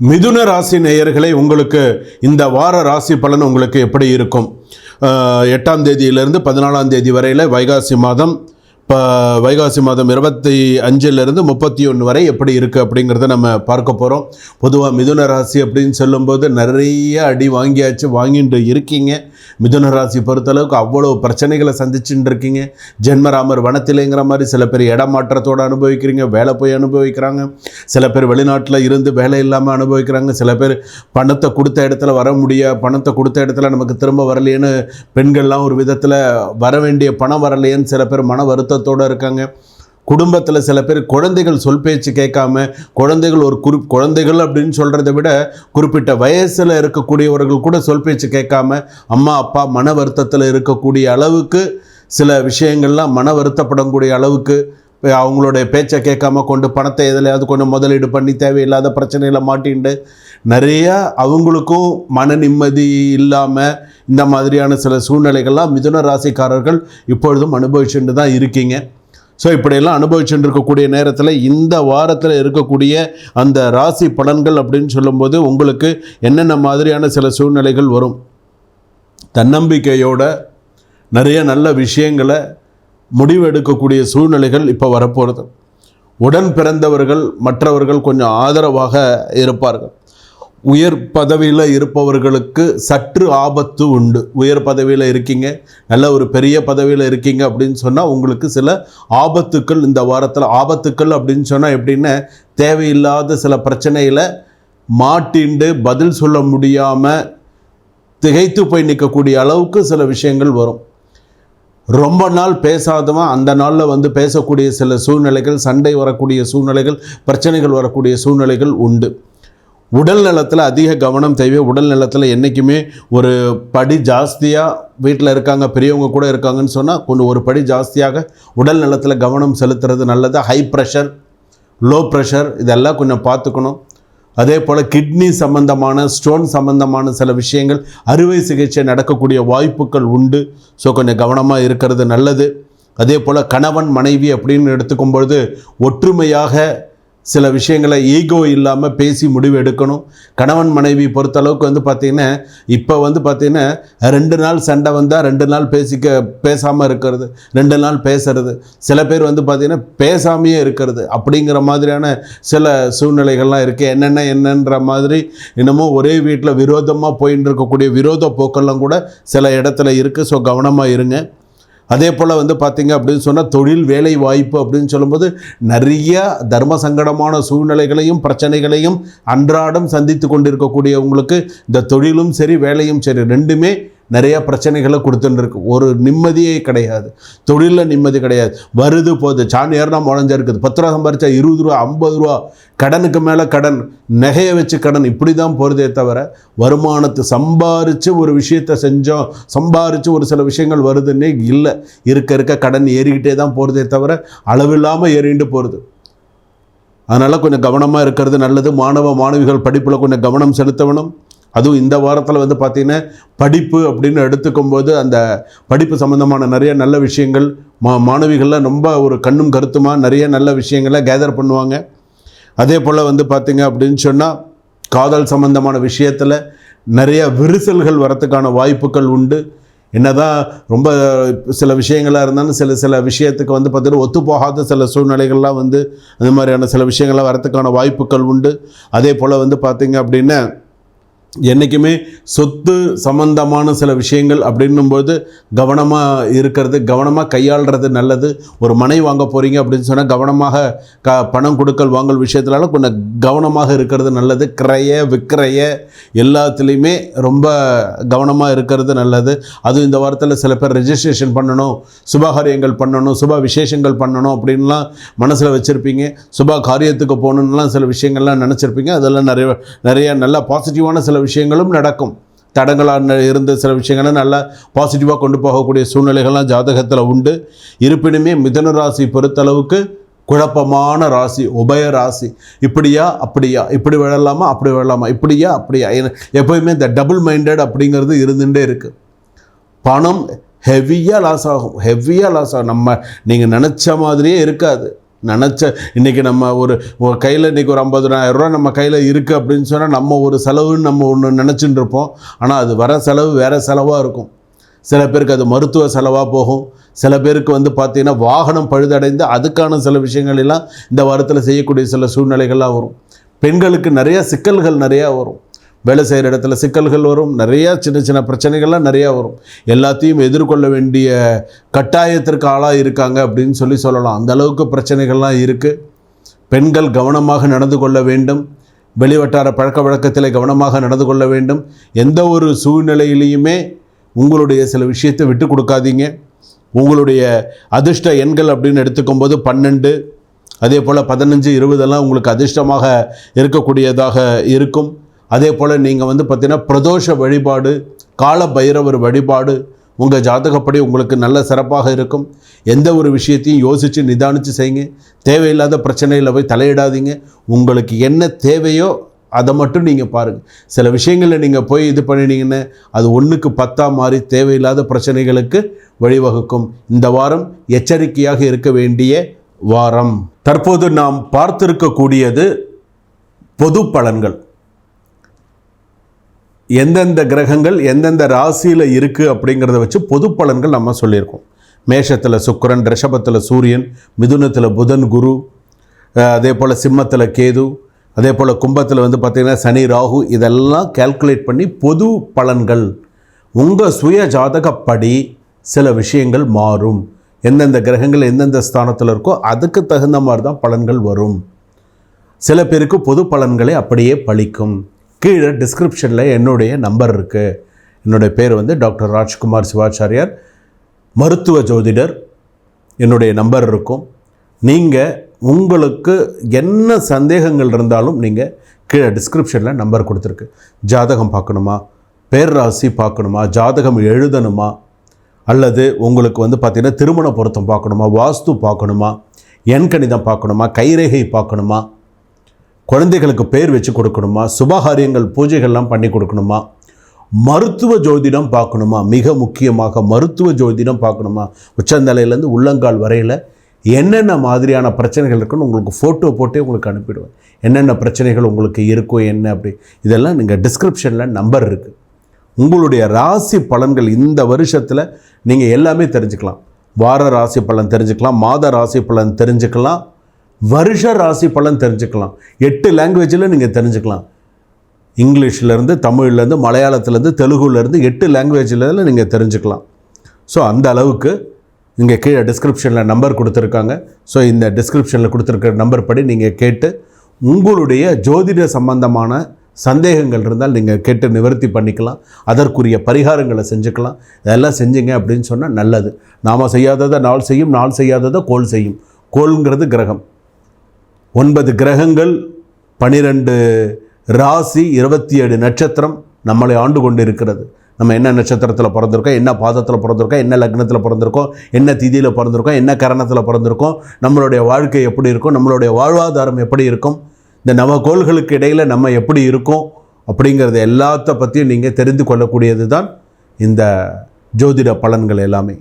மிதுன ராசி நேயர்களை உங்களுக்கு இந்த வார ராசி பலன் உங்களுக்கு எப்படி இருக்கும்? எட்டாம் தேதியிலிருந்து பதினாலாம் தேதி வரையில் வைகாசி மாதம் இப்போ வைகாசி மாதம் இருபத்தி அஞ்சிலிருந்து முப்பத்தி ஒன்று வரை எப்படி இருக்குது அப்படிங்கிறத நம்ம பார்க்க போகிறோம் பொதுவாக மிதுன ராசி அப்படின்னு சொல்லும்போது நிறைய அடி வாங்கியாச்சு வாங்கிட்டு இருக்கீங்க. மிதுன ராசி பொறுத்தளவுக்கு அவ்வளோ பிரச்சனைகளை சந்திச்சுட்டு இருக்கீங்க. ஜென்மராமர் வனத்திலேங்கிற மாதிரி சில பேர் இடமாற்றத்தோடு அனுபவிக்கிறீங்க வேலை போய் அனுபவிக்கிறாங்க. சில பேர் வெளிநாட்டில் இருந்து வேலை இல்லாமல் அனுபவிக்கிறாங்க. சில பேர் பணத்தை கொடுத்த இடத்துல வர முடியா பணத்தை கொடுத்த இடத்துல நமக்கு திரும்ப வரலையேன்னு பெண்கள்லாம் ஒரு விதத்தில் வர வேண்டிய பணம் வரலையேன்னு சில பேர் மன வருத்தம் வருத்தத்தோடு இருக்காங்க. குடும்பத்தில் சில பேர் குழந்தைகள் சொல் பேச்சு கேட்காம குழந்தைகள் ஒரு குறி குழந்தைகள் அப்படின்னு சொல்கிறத விட குறிப்பிட்ட வயசில் இருக்கக்கூடியவர்கள் கூட சொல் பேச்சு கேட்காம அம்மா அப்பா மன வருத்தத்தில் இருக்கக்கூடிய அளவுக்கு சில விஷயங்கள்லாம் மன வருத்தப்படக்கூடிய அளவுக்கு அவங்களுடைய பேச்சை கேட்காம கொண்டு பணத்தை எதுலையாவது கொண்டு முதலீடு பண்ணி தேவையில்லாத பிரச்சனையில் மாட்டிண்டு நிறையா அவங்களுக்கும் மன நிம்மதி இல்லாமல் இந்த மாதிரியான சில சூழ்நிலைகள்லாம் மிதுன ராசிக்காரர்கள் இப்பொழுதும் அனுபவிச்சுட்டு தான் இருக்கீங்க. ஸோ இப்படியெல்லாம் அனுபவிச்சுட்டு இருக்கக்கூடிய நேரத்தில் இந்த வாரத்தில் இருக்கக்கூடிய அந்த ராசி பலன்கள் அப்படின்னு சொல்லும்போது உங்களுக்கு என்னென்ன மாதிரியான சில சூழ்நிலைகள் வரும்? தன்னம்பிக்கையோட நிறைய நல்ல விஷயங்களை முடிவு எடுக்கக்கூடிய சூழ்நிலைகள் இப்போ வரப்போகிறது உடன் பிறந்தவர்கள் மற்றவர்கள் கொஞ்சம் ஆதரவாக இருப்பார்கள். உயர் பதவியில் இருப்பவர்களுக்கு சற்று ஆபத்து உண்டு. உயர் பதவியில் இருக்கீங்க நல்ல ஒரு பெரிய பதவியில் இருக்கீங்க அப்படின்னு சொன்னால் உங்களுக்கு சில ஆபத்துக்கள் இந்த வாரத்தில் ஆபத்துக்கள் அப்படின்னு சொன்னால் எப்படின்னா தேவையில்லாத சில பிரச்சனையில் மாட்டிண்டு பதில் சொல்ல முடியாமல் திகைத்து போய் நிற்கக்கூடிய அளவுக்கு சில விஷயங்கள் வரும். ரொம்ப நாள் பேசாதவன் அந்த நாளில் வந்து பேசக்கூடிய சில சூழ்நிலைகள் சண்டை வரக்கூடிய சூழ்நிலைகள் பிரச்சனைகள் வரக்கூடிய சூழ்நிலைகள் உண்டு. உடல் நலத்தில் அதிக கவனம் தேவை. உடல் நலத்தில் என்றைக்குமே ஒரு படி ஜாஸ்தியாக வீட்டில் இருக்காங்க பெரியவங்க கூட இருக்காங்கன்னு சொன்னால் கொஞ்சம் ஒரு படி ஜாஸ்தியாக உடல் நலத்தில் கவனம் செலுத்துறது நல்லது. ஹை ப்ரெஷர் லோ ப்ரெஷர் இதெல்லாம் கொஞ்சம் பார்த்துக்கணும். அதே போல் கிட்னி சம்பந்தமான ஸ்டோன் சம்பந்தமான சில விஷயங்கள் அறுவை சிகிச்சை நடக்கக்கூடிய வாய்ப்புகள் உண்டு. ஸோ கொஞ்சம் கவனமாக இருக்கிறது நல்லது. அதே போல் கணவன் மனைவி அப்படின்னு எடுத்துக்கும் பொழுது ஒற்றுமையாக சில விஷயங்களை ஈகோ இல்லாமல் பேசி முடிவு எடுக்கணும். கணவன் மனைவி பொறுத்தளவுக்கு வந்து பார்த்திங்கன்னா இப்போ வந்து பார்த்திங்கன்னா ரெண்டு நாள் சண்டை வந்தால் ரெண்டு நாள் பேசிக்க பேசாமல் இருக்கிறது ரெண்டு நாள் பேசுறது. சில பேர் வந்து பார்த்திங்கன்னா பேசாமையே இருக்கிறது. அப்படிங்கிற மாதிரியான சில சூழ்நிலைகள்லாம் இருக்குது என்னென்ன என்னன்ற மாதிரி இன்னமும் ஒரே வீட்டில் விரோதமாக போயின்னு இருக்கக்கூடிய விரோத போக்கெல்லாம் கூட சில இடத்துல இருக்குது ஸோ கவனமாக இருங்க. அதே போல் வந்து பார்த்திங்க அப்படின்னு சொன்னால் தொழில் வேலை வாய்ப்பு அப்படின்னு சொல்லும்போது நிறைய தர்ம சங்கடமான சூழ்நிலைகளையும் பிரச்சனைகளையும் அன்றாடம் சந்தித்து கொண்டிருக்கக்கூடியவங்களுக்கு இந்த தொழிலும் சரி வேலையும் சரி ரெண்டுமே நிறையா பிரச்சனைகளை கொடுத்துட்டுருக்கு ஒரு நிம்மதியே கிடையாது. தொழிலில் நிம்மதி கிடையாது. வருது போகுது. சாணியார்னா ஏறினா முழஞ்சிருக்குது பத்து ரூபா சம்பாரிச்சா இருபது ரூபா ஐம்பது ரூபா. கடனுக்கு மேலே கடன். நகையை வச்சு கடன். இப்படி தான் போகிறதே தவிர வருமானத்தை சம்பாரித்து ஒரு விஷயத்தை செஞ்சோம். சம்பாரித்து ஒரு சில விஷயங்கள் வருதுன்னே இல்லை. இருக்க இருக்க கடன் ஏறிக்கிட்டே தான் போகிறதே தவிர அளவில்லாமல் ஏறிண்டு போகிறது அதனால் கொஞ்சம் கவனமாக இருக்கிறது நல்லது. மாணவ மாணவிகள் படிப்பில் கொஞ்சம் கவனம் செலுத்த வேணும் அதுவும் இந்த வாரத்தில் வந்து பார்த்திங்கன்னா படிப்பு அப்படின்னு எடுத்துக்கும் போது அந்த படிப்பு சம்மந்தமான நிறைய நல்ல விஷயங்கள் மா மாணவிகள்லாம் ரொம்ப ஒரு கண்ணும் கருத்துமாக நிறைய நல்ல விஷயங்களை கேதர் பண்ணுவாங்க. அதே போல் வந்து பார்த்திங்க அப்படின்னு சொன்னால் காதல் சம்பந்தமான விஷயத்தில் நிறைய விரிசல்கள் வரத்துக்கான வாய்ப்புகள் உண்டு. என்னதான் ரொம்ப சில விஷயங்களாக இருந்தாலும் சில சில விஷயத்துக்கு வந்து பார்த்தீங்கன்னா ஒத்துப்போகாத சில சூழ்நிலைகள்லாம் வந்து அந்த மாதிரியான சில விஷயங்கள்லாம் வரத்துக்கான வாய்ப்புகள் உண்டு. அதே போல் வந்து பார்த்திங்க அப்படின்னா என்றைக்குமே சொத்து சம்பந்தமான சில விஷயங்கள் அப்படின்னும்போது கவனமாக இருக்கிறது கவனமாக கையாளுறது நல்லது. ஒரு மனை வாங்க போகிறீங்க அப்படின்னு சொன்னால் கவனமாக க பணம் கொடுக்கல் வாங்கல் விஷயத்துலலாம் கொஞ்சம் கவனமாக இருக்கிறது நல்லது. கிரைய விக்கிரைய எல்லாத்துலேயுமே ரொம்ப கவனமாக இருக்கிறது நல்லது. அதுவும் இந்த வாரத்தில் சில பேர் ரெஜிஸ்ட்ரேஷன் பண்ணணும் சுபகாரியங்கள் பண்ணணும் சுப விசேஷங்கள் பண்ணணும் அப்படின்லாம் மனசில் வச்சுருப்பீங்க. சுப காரியத்துக்கு போகணுன்னுலாம் சில விஷயங்கள்லாம் நினச்சிருப்பீங்க. அதெல்லாம் நிறைய நிறைய நல்ல பாசிட்டிவான சில விஷயங்களும் நடக்கும். தடங்களாக இருந்த சில விஷயங்களை நல்லா பாசிட்டிவாக கொண்டு போகக்கூடிய சூழ்நிலைகள்லாம் ஜாதகத்தில் உண்டு. இருப்பினுமே மிதன ராசி பொறுத்தளவுக்கு குழப்பமான ராசி உபய ராசி. இப்படியா அப்படியா? இப்படி விழலாமா அப்படி விழலாமா? இப்படியா அப்படியா? எப்போயுமே இந்த டபுள் மைண்டட் அப்படிங்கிறது இருந்துகிட்டே இருக்குது பணம் ஹெவியாக லாஸ் ஆகும். ஹெவியாக லாஸ் ஆகும். நம்ம நீங்கள் நினச்ச மாதிரியே இருக்காது. நினச்ச இன்றைக்கி நம்ம ஒரு கையில் இன்றைக்கி ஒரு ஐம்பதுனாயிரம் ரூபா நம்ம கையில் இருக்குது அப்படின்னு சொன்னால் நம்ம ஒரு செலவுன்னு நம்ம ஒன்று நினச்சிட்டு இருப்போம். ஆனால் அது வர செலவு வேறு செலவாக இருக்கும். சில பேருக்கு அது மருத்துவ செலவாக போகும். சில பேருக்கு வந்து பார்த்திங்கன்னா வாகனம் பழுதடைந்து அதுக்கான சில விஷயங்கள் எல்லாம் இந்த வாரத்தில் செய்யக்கூடிய சில சூழ்நிலைகள்லாம் வரும். பெண்களுக்கு நிறையா சிக்கல்கள் நிறையா வரும். வேலை செய்கிற இடத்துல சிக்கல்கள் வரும் நிறையா சின்ன சின்ன பிரச்சனைகள்லாம் நிறையா வரும். எல்லாத்தையும் எதிர்கொள்ள வேண்டிய கட்டாயத்திற்கு ஆளாக இருக்காங்க அப்படின்னு சொல்லி சொல்லலாம். அந்த அளவுக்கு பிரச்சனைகள்லாம் இருக்குது பெண்கள் கவனமாக நடந்து கொள்ள வேண்டும். வெளிவட்டார பழக்க வழக்கத்தில் கவனமாக நடந்து கொள்ள வேண்டும். எந்த ஒரு சூழ்நிலையிலையுமே உங்களுடைய சில விஷயத்தை விட்டு கொடுக்காதீங்க. உங்களுடைய அதிர்ஷ்ட எண்கள் அப்படின்னு எடுத்துக்கும்போது பன்னெண்டு அதே போல் பதினஞ்சு இருபதெல்லாம் உங்களுக்கு அதிர்ஷ்டமாக இருக்கக்கூடியதாக இருக்கும். அதே போல் நீங்கள் வந்து பார்த்திங்கன்னா பிரதோஷ வழிபாடு கால பைரவர் வழிபாடு உங்கள் ஜாதகப்படி உங்களுக்கு நல்ல சிறப்பாக இருக்கும். எந்த ஒரு விஷயத்தையும் யோசித்து நிதானித்து செய்யுங்க. தேவையில்லாத பிரச்சனையில் போய் தலையிடாதீங்க. உங்களுக்கு என்ன தேவையோ அதை மட்டும் நீங்கள் பாருங்கள் சில விஷயங்களில் நீங்கள் போய் இது பண்ணினீங்கன்னா அது ஒன்றுக்கு பத்தா மாதிரி தேவையில்லாத பிரச்சனைகளுக்கு வழிவகுக்கும். இந்த வாரம் எச்சரிக்கையாக இருக்க வேண்டிய வாரம். தற்போது நாம் பார்த்திருக்கக்கூடியது பொது பலன்கள். எந்தெந்த கிரகங்கள் எந்தெந்த ராசியில் இருக்குது அப்படிங்கிறத வச்சு பொது பலன்கள் நம்ம சொல்லியிருக்கோம். மேஷத்தில் சுக்கரன் ரிஷபத்தில் சூரியன் மிதுனத்தில் புதன் குரு அதே போல் சிம்மத்தில் கேது அதே போல் கும்பத்தில் வந்து பார்த்திங்கன்னா சனி ராகு இதெல்லாம் கால்குலேட் பண்ணி பொது பலன்கள். உங்கள் சுய ஜாதகப்படி சில விஷயங்கள் மாறும். எந்தெந்த கிரகங்கள் எந்தெந்த ஸ்தானத்தில் இருக்கோ அதுக்கு தகுந்த மாதிரி தான் பலன்கள் வரும். சில பேருக்கு பொது பலன்களை அப்படியே பழிக்கும். கீழே டிஸ்கிரிப்ஷனில் என்னுடைய நம்பர் இருக்குது என்னுடைய பேர் வந்து டாக்டர் ராஜ்குமார் சிவாச்சாரியார். மருத்துவ ஜோதிடர் என்னுடைய நம்பர் இருக்கும். நீங்கள் உங்களுக்கு என்ன சந்தேகங்கள் இருந்தாலும் நீங்கள் கீழே டிஸ்கிரிப்ஷனில் நம்பர் கொடுத்துருக்கு. ஜாதகம் பார்க்கணுமா? பேர்ராசி பார்க்கணுமா? ஜாதகம் எழுதணுமா? அல்லது உங்களுக்கு வந்து பார்த்திங்கன்னா திருமண பொருத்தம் பார்க்கணுமா? வாஸ்து பார்க்கணுமா? எண்கணிதம் பார்க்கணுமா? கைரேகை பார்க்கணுமா? குழந்தைகளுக்கு பேர் வச்சு கொடுக்கணுமா? சுபகாரியங்கள் பூஜைகள்லாம் பண்ணி கொடுக்கணுமா? மருத்துவ ஜோதிடம் பார்க்கணுமா? மிக முக்கியமாக மருத்துவ ஜோதிடம் பார்க்கணுமா? உச்சந்தலையிலேருந்து உள்ளங்கால் வரையில் என்னென்ன மாதிரியான பிரச்சனைகள் இருக்குன்னு உங்களுக்கு ஃபோட்டோ போட்டே உங்களுக்கு அனுப்பிடுவேன். என்னென்ன பிரச்சனைகள் உங்களுக்கு இருக்கோ என்ன அப்படி. இதெல்லாம் நீங்கள் டிஸ்கிரிப்ஷனில் நம்பர் இருக்குது உங்களுடைய ராசி பலன்கள் இந்த வருஷத்தில் நீங்கள் எல்லாமே தெரிஞ்சுக்கலாம். வார ராசி பலன் தெரிஞ்சுக்கலாம் மாத ராசி பலன் தெரிஞ்சுக்கலாம். வருஷ ராசி பலன் தெரிஞ்சுக்கலாம். எட்டு லாங்குவேஜில் நீங்கள் தெரிஞ்சுக்கலாம். இங்கிலீஷ்லேருந்து தமிழ்லேருந்து மலையாளத்துலேருந்து தெலுங்குலேருந்து எட்டு லாங்குவேஜில் நீங்கள் தெரிஞ்சுக்கலாம். ஸோ அந்த அளவுக்கு நீங்கள் கீழே டிஸ்கிரிப்ஷனில் நம்பர் கொடுத்துருக்காங்க. ஸோ இந்த டிஸ்கிரிப்ஷனில் கொடுத்துருக்கிற நம்பர் படி நீங்கள் கேட்டு உங்களுடைய ஜோதிட சம்பந்தமான சந்தேகங்கள் இருந்தால் நீங்கள் கேட்டு நிவர்த்தி பண்ணிக்கலாம். அதற்குரிய பரிகாரங்களை செஞ்சுக்கலாம். இதெல்லாம் செஞ்சீங்க அப்படின்னு சொன்னால் நல்லது. நாம் செய்யாததை நாள் செய்யும் நாள் செய்யாததை கோல் செய்யும். கோல்ங்கிறது கிரகம். ஒன்பது கிரகங்கள் பனிரெண்டு ராசி இருபத்தி ஏழு நட்சத்திரம் நம்மளை ஆண்டு கொண்டு இருக்கிறது நம்ம என்ன நட்சத்திரத்தில் பிறந்திருக்கோம் என்ன பாதத்தில் பிறந்திருக்கோம் என்ன லக்னத்தில் பிறந்திருக்கோம் என்ன திதியில் பிறந்திருக்கோம் என்ன கரணத்தில் பிறந்திருக்கோம் நம்மளுடைய வாழ்க்கை எப்படி இருக்கும் நம்மளுடைய வாழ்வாதாரம் எப்படி இருக்கும் இந்த நவகோள்களுக்கு இடையில் நம்ம எப்படி இருக்கோம் அப்படிங்கிறத எல்லாத்த பற்றியும் நீங்கள் தெரிந்து கொள்ளக்கூடியது தான் இந்த ஜோதிட பலன்கள் எல்லாமே.